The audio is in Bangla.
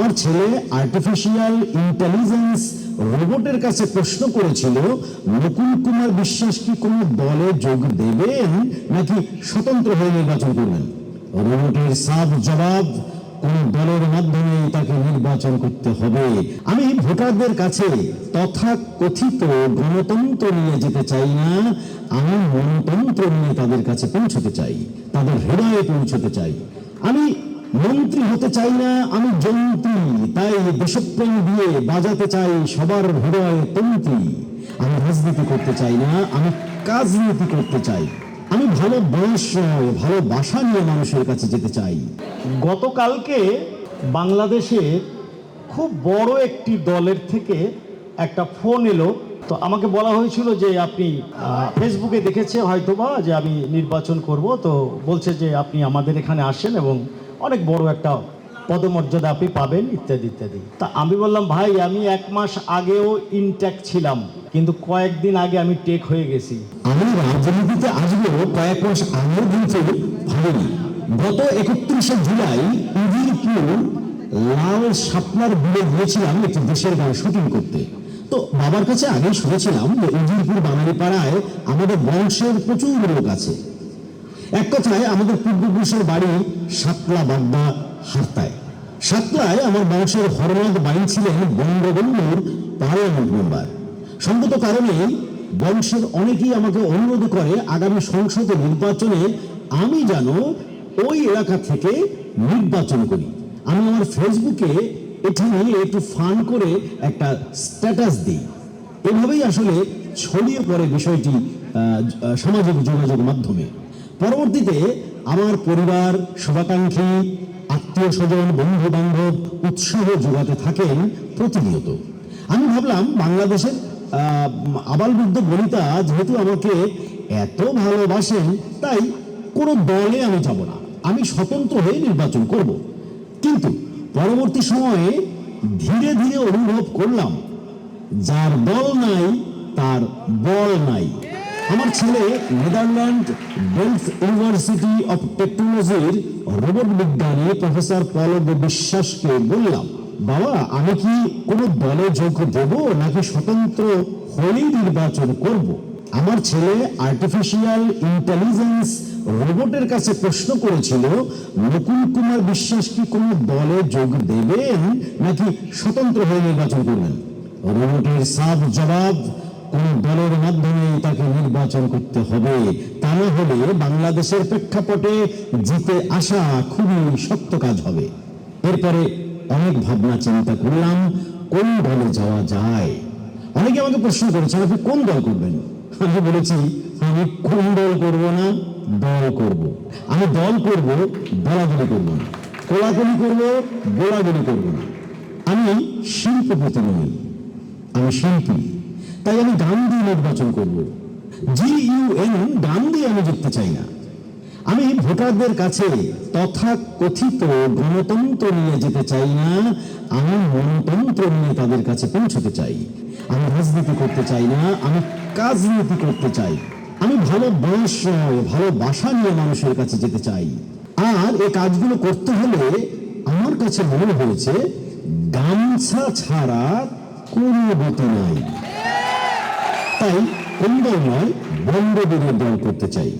আমার ছেলে আর্টিফিশিয়াল ইন্টেলিজেন্স রোবটের কাছে প্রশ্ন করেছিল, মুকুল কুমার বিশ্বাস কি কোনো দলে যোগ দেবেন নাকি স্বতন্ত্র হয়ে নির্বাচন করবেন? রোবটের সাফ জবাব, কোন দলের মাধ্যমে তাকে নির্বাচন করতে হবে। আমি ভোটারদের কাছে তথা কথিত গণতন্ত্র নিয়ে যেতে চাই না, আমি গণতন্ত্র নিয়ে তাদের কাছে পৌঁছতে চাই, তাদের হৃদয়ে পৌঁছতে চাই। আমি মন্ত্রী হতে চাই না, আমি যন্ত্রী তাই দেশপ্রেম দিয়ে বাজাতে চাই সবার হৃদয়ে তন্ত্রী। আমি রাজনীতি করতে চাই না, আমি কাজনীতি করতে চাই। আমি ভালো বয়স ভালো ভালোবাসা নিয়ে মানুষের কাছে যেতে চাই। গতকালকে বাংলাদেশে খুব বড় একটি দলের থেকে একটা ফোন এলো। তো আমাকে বলা হয়েছিল যে আপনি ফেসবুকে দেখেছে হয়তোবা যে আমি নির্বাচন করব। তো বলছে যে আপনি আমাদের এখানে আসেন এবং অনেক বড় একটা পদমর্যাদা আপনি পাবেন, ইত্যাদি ইত্যাদি। তা আমি বললাম, ভাই, আমি এক মাস আগেও ইনট্যাক ছিলাম, কিন্তু কয়েকদিন আগে আমি টেক হয়ে গেছি। আমি রাজনীতিতে আসব কয়েক মাস আগে কিন্তু ভাবিনি। গত একত্রিশে জুলাই উজিরপুর লাল শাপলার বিলে গিয়েছিলাম একটি দেশের গান শুটিং করতে। তো বাবার কাছে আগে শুনেছিলাম যে উজিরপুর বাঙালি পাড়ায় আমাদের বংশের প্রচুর লোক আছে। এক কথায় আমাদের পূর্বপুরুষের বাড়ি সাতলা বাগদা হারতায়। সাতলায় আমার বংশের হরনাথ বাইন ছিলেন বঙ্গবন্ধুর পার্লামেন্ট মেম্বার। সঙ্গত কারণে বংশের অনেকেই আমাকে অনুরোধ করে আগামী সংসদে নির্বাচনে আমি যেন ওই এলাকা থেকে নির্বাচন করি। আমি আমার ফেসবুকে এটি নিয়ে একটু ফান করে একটা স্ট্যাটাস দিই। এভাবেই আসলে ছড়িয়ে পড়ে বিষয়টি সামাজিক যোগাযোগ মাধ্যমে। পরবর্তীতে আমার পরিবার, শুভাকাঙ্ক্ষী আত্মীয় স্বজন বন্ধু বান্ধব উৎসাহ যোগাতে থাকেন প্রতিনিয়ত। আমি ভাবলাম বাংলাদেশের আবাল বৃদ্ধ বনিতা যেহেতু আমাকে এত ভালোবাসেন, তাই কোনো দলে আমি যাব না। আমি স্বতন্ত্র হয়ে নির্বাচন করব। কিন্তু পরবর্তী সময়ে ধীরে ধীরে অনুভব করলাম, যার দল নাই, তার বল নাই। আমার ছেলে নেদারল্যান্ড বেলফ ইউনিভার্সিটি অফ টেকনোলজির রোবট বিজ্ঞানী প্রফেসর পলব বিশ্বাসকে বললাম, বাবা, আমি কি কোনো দলে যোগ দেব নাকি স্বতন্ত্র হলেই নির্বাচন করব? আমার ছেলে আর্টিফিশিয়াল ইন্টেলিজেন্স রোবটের কাছে প্রশ্ন করেছিল, মুকুল কুমার বিশ্বাস কি কোনো দলে যোগ দেবেন নাকি স্বতন্ত্র হয়ে নির্বাচন করবেন? রোবটের সাফ জবাব কোন দলের মাধ্যমে তাকে নির্বাচন করতে হবে। তা না হলে বাংলাদেশের প্রেক্ষাপটে জিতে আসা খুবই শক্ত কাজ হবে। এরপরে অনেক ভাবনা চিন্তা করলাম, কোন দলে যাওয়া যায়? অনেকে আমাকে প্রশ্ন করেছেন, আপনি কোন দল করবেন? আমি বলেছি, আমি কোন দল করব না, দল করব। আমি দল করব, দলাদলি করব না। কোলাকুলি করব, গোলাগুলি করব না। আমি শিল্পপতি নই আমি শিল্পী। তাই আমি দিয়ে নির্বাচন করব। জি ইউ এন গান দিয়ে আমি জিততে চাই না। আমি ভোটারদের কাছে তথা কথিত গণতন্ত্র নিয়ে যেতে চাই না, আমি গণতন্ত্র নিয়ে তাদের কাছে পৌঁছতে চাই। আমি রাজনীতি করতে চাই না, আমি কাজনীতি করতে চাই। আমি ভালো বয়স নয় ভালোবাসা নিয়ে মানুষের কাছে যেতে চাই। আর এই কাজগুলো করতে হলে আমার কাছে মনে হয়েছে, গামছা ছাড়া কোনো গতি নাই। তাই কোন নয় বিরোধী দল করতে চাই।